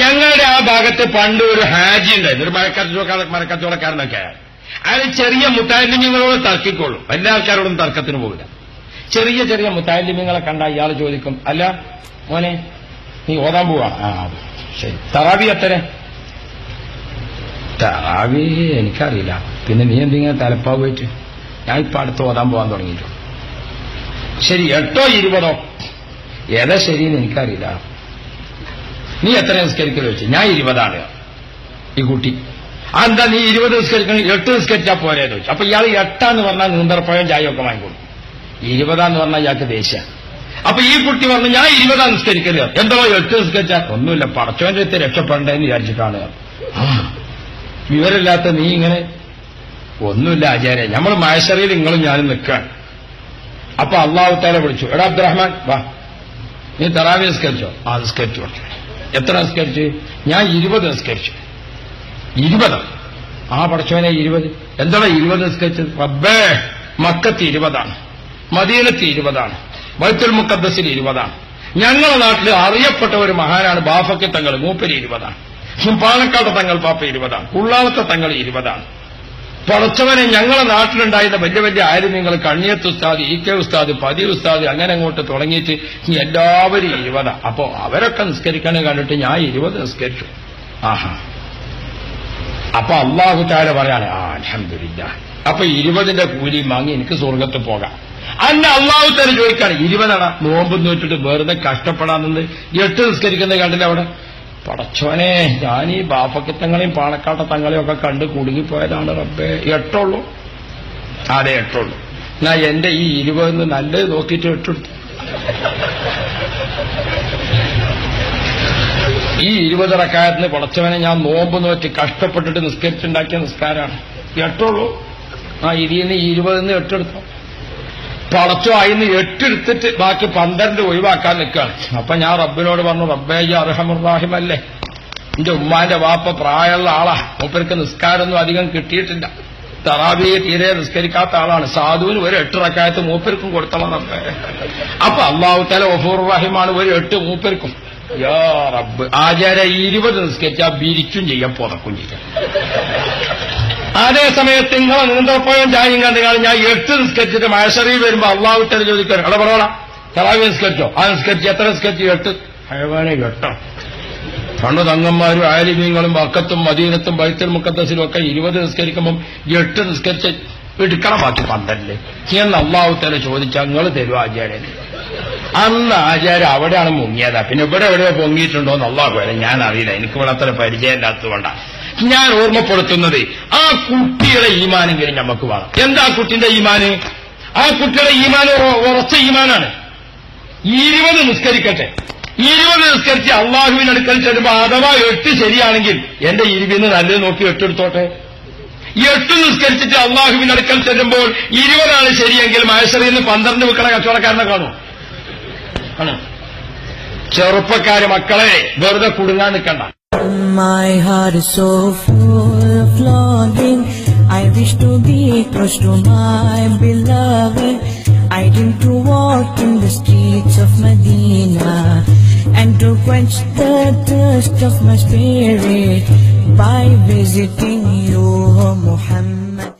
ഞങ്ങളുടെ ആ ഭാഗത്ത് പണ്ട് ഒരു ഹാജി ഉണ്ടായിരുന്നു. ഒരു മരക്കച്ചവട മരക്കച്ചവടക്കാരനൊക്കെ. അയാൾ ചെറിയ മുത്താലിമ്യങ്ങളോട് തർക്കിക്കോളും എല്ലാ ആൾക്കാരോടും തർക്കത്തിന് പോകില്ല ചെറിയ ചെറിയ മുത്താലിമ്യങ്ങളെ കണ്ട ഇയാൾ ചോദിക്കും അല്ല മോനെ നീ ഓതാൻ പോവാ? ആ ശരി. തറാവി എത്ര തറാവി എനിക്കറിയില്ല. പിന്നെ നീ എന്തിങ്ങനെ തലപ്പാവ് പോയിട്ട് ഞാൻ ഇപ്പൊ അടുത്ത് ഓതാൻ പോവാൻ തുടങ്ങിയിട്ടു ശരി എട്ടോ ഇരുപതോ? ഏതാ ശരിയെന്ന് എനിക്കറിയില്ല. നീ എത്ര നിസ്കരിക്കൽ വെച്ച് ഞാൻ ഇരുപതാണ്. ഈ കുട്ടി. എന്താ നീ ഇരുപത് നിസ്കരിക്കണം എട്ട് നിസ്കരിച്ചാൽ പോരെ ചോദിച്ചു. അപ്പൊ ഇയാൾ എട്ടാന്ന് പറഞ്ഞാൽ നീന്തറപ്പഴം ചായയൊക്കെ വാങ്ങിക്കൊടുക്കും. ഇരുപതാന്ന് പറഞ്ഞാൽ ഇയാൾക്ക് ദേഷ്യ. അപ്പൊ ഈ കുട്ടി പറഞ്ഞു ഞാൻ ഇരുപതാ നിസ്കരിക്കൽ. എന്തോ എട്ട് നിസ്കരിച്ചാൽ ഒന്നുമില്ല പറച്ചവന്റെ അടുത്ത് രക്ഷപ്പെടേണ്ടെന്ന് വിചാരിച്ചിട്ടാണ്. വിവരമില്ലാത്ത നീ ഇങ്ങനെ ഒന്നുമില്ല ആചാര്യ നമ്മൾ മഹേശ്വറിയിൽ നിങ്ങളും ഞാനും നിൽക്കാൻ അപ്പൊ അള്ളാഹുത്താലെ താല വിളിച്ചു എടാ അബ്ദുറഹ്മാൻ വാ. നീ തറാവി നിസ്കരിച്ചോ? ആ നിസ്കരിച്ചു കൊടുത്തു എത്ര നിസ്കരിച്ച് ഞാൻ ഇരുപത് നിസ്കരിച്ചു ഇരുപത്. ആ പടച്ചവനെ ഇരുപത്. എന്താണ് ഇരുപത് നിസ്കരിച്ചത് റബ്ബേ മക്കത്ത് ഇരുപതാണ്. മദീനത്ത് ഇരുപതാണ്. ബൈത്തുൽ മുക്കദ്സിൽ ഇരുപതാണ്. ഞങ്ങളുടെ നാട്ടിൽ അറിയപ്പെട്ട ഒരു മഹാനാണ് ബാഫക്കെ തങ്ങൾ. മൂപ്പരി ഇരുപതാണ്. പാലക്കാട് തങ്ങൾ പാപ്പ ഇരുപതാണ്. ഉള്ളാളത്തെ തങ്ങൾ ഇരുപതാണ്. പടച്ചവനെ ഞങ്ങളെ നാട്ടിലുണ്ടായിരുന്ന വലിയ വലിയ ആര്യങ്ങൾ കണ്ണിയത്ത് ഉസ്താദ് ഇ കെ ഉസ്താദ് പതി ഉസ്താദ് അങ്ങനെ അങ്ങോട്ട് തുടങ്ങിയിട്ട് എല്ലാവരും ഇരുപതാ. അപ്പോ അവരൊക്കെ നിസ്കരിക്കണം കണ്ടിട്ട് ഞാൻ ഇരുപത് നിസ്കരിച്ചു. ആഹാ. അപ്പൊ അള്ളാഹു താര പറയാണ് ആ അലഹമില്ല അപ്പൊ ഇരുപതിന്റെ കൂലി വാങ്ങി എനിക്ക് സ്വർഗത്ത് പോകാം. അന്ന് അള്ളാഹു താര ചോദിക്കാണ് ഇരുപതാണ്? നോമ്പ് നോറ്റിട്ട് വെറുതെ കഷ്ടപ്പെടാന്നുണ്ട് എട്ട് നിസ്കരിക്കുന്നത് കണ്ടില്ല അവിടെ? പടച്ചോനെ ഞാൻ ഈ ബാപ്പക്കിത്തങ്ങളെയും പാണക്കാട്ട തങ്ങളെയും ഒക്കെ കണ്ട് കുടുങ്ങിപ്പോയതാണ് റബ്ബേ. എട്ടുള്ളൂ. അതെ എട്ടുള്ളൂ? എന്നാ എന്റെ ഈ ഇരുപതിന് നല്ലത് നോക്കിയിട്ട് എട്ടെടുത്തു ഈ ഇരുപതറക്കാരത്തിന് പടച്ചവനെ ഞാൻ നോമ്പ് നോറ്റി കഷ്ടപ്പെട്ടിട്ട് നിസ്കരിച്ചുണ്ടാക്കിയ നിസ്കാരമാണ് എട്ടുള്ളൂ. ആ ഇരിയെന്ന് ഈ ഇരുപതിന് എട്ടെടുത്തു. പടച്ചോ അതിന്ന് എട്ടെടുത്തിട്ട് ബാക്കി പന്ത്രണ്ട് ഒഴിവാക്കാൻ നിൽക്കുകയാണ്. അപ്പൊ ഞാൻ റബ്ബിനോട് പറഞ്ഞു റബ്ബേ അർഹമുറാഹിമല്ലേ എന്റെ ഉമ്മാന്റെ വാപ്പ പ്രായമുള്ള ആളാ. മൂപ്പർക്ക് നിസ്കാരമൊന്നും അധികം കിട്ടിയിട്ടില്ല. തറാബിയെ തീരെ നിസ്കരിക്കാത്ത ആളാണ്. സാധുവിന് ഒരു എട്ട് റക്കായത്ത് മൂപ്പർക്കും കൊടുത്തളാ അപ്പൊ അള്ളാഹു തല ഒഫൂർ ഒരു എട്ട് മൂപ്പർക്കും. യാ റബ്ബ് ആചാര ഇരുപത് നിസ്കരിച്ചാൽ ബിരിക്കും ചെയ്യാം പുറക്കും ചെയ്യാം. അതേ സമയത്ത് നിങ്ങളെ നീന്തപ്പോഴും ചായും കണ്ടു ഞാൻ എട്ട് നിസ്കരിച്ചിട്ട് മഴശറി വരുമ്പോ അള്ളാഹു ചോദിക്കാൻ അവിടെ പറയണം തറാവി നിസ്കരിച്ചോ ആ നിസ്കരിച്ച് എത്ര സ്കെച്ച്? എട്ട്. അയവാനെ എട്ടോ. പണ്ട് തങ്ങന്മാരും ആലിമീങ്ങളും വക്കത്തും മദീനത്തും ബൈത്തുൽ മുക്കത്തസിലും ഒക്കെ ഇരുപത് നിസ്കരിക്കുമ്പം എട്ട് നിസ്കരിച്ച് എടുക്കണം ബാക്കി പന്തല്ലേ. എന്ന് അള്ളാഹുത്തേനെ ചോദിച്ചാൽ നിങ്ങൾ തരും ആചാര്യ അന്ന് ആചാര്യ അവിടെയാണ് മുങ്ങിയതാ. പിന്നെ ഇവിടെ എവിടെയോ പൊങ്ങിയിട്ടുണ്ടോ എന്ന് അള്ളാഹു ഞാൻ അറിയില്ല എനിക്ക് ഇവിടെ അത്ര പരിചയമില്ലാത്തതുകൊണ്ടാണ് ഞാൻ ഓർമ്മപ്പെടുത്തുന്നത് ആ കുട്ടിയുടെ ഈമാനെങ്കിലും നമുക്ക് വേണം എന്താ കുട്ടിന്റെ ഈമാന്? ആ കുട്ടിയുടെ ഉറ- ഉറച്ച ഈമാനാണ്. ഇരുപത് നിസ്കരിക്കട്ടെ. ഇരുപത് നിസ്കരിച്ച് അള്ളാഹുവിന് അടുക്കൽ ചെല്ലുമ്പോ അഥവാ എട്ട് ശരിയാണെങ്കിൽ എന്റെ ഇരുവിന്ന് നല്ലത് നോക്കി എട്ടെടുത്തോട്ടെ എട്ട് നിസ്കരിച്ചിട്ട് അള്ളാഹുവിന്റെ അടുക്കൽ ചെല്ലുമ്പോൾ ഇരുപതാണ് ശരിയെങ്കിൽ മഹേശ്വരിയിൽ നിന്ന് പന്ത്രണ്ട് വിൽക്കണ കച്ചവടക്കാരനെ കാണോ. ചെറുപ്പക്കാര് മക്കളെ വെറുതെ കുടുങ്ങാൻ നിൽക്കണ്ട. My heart is so full of longing. I wish to be close to my beloved. I dream to walk in the streets of Medina and to quench the thirst of my spirit by visiting you, Muhammad.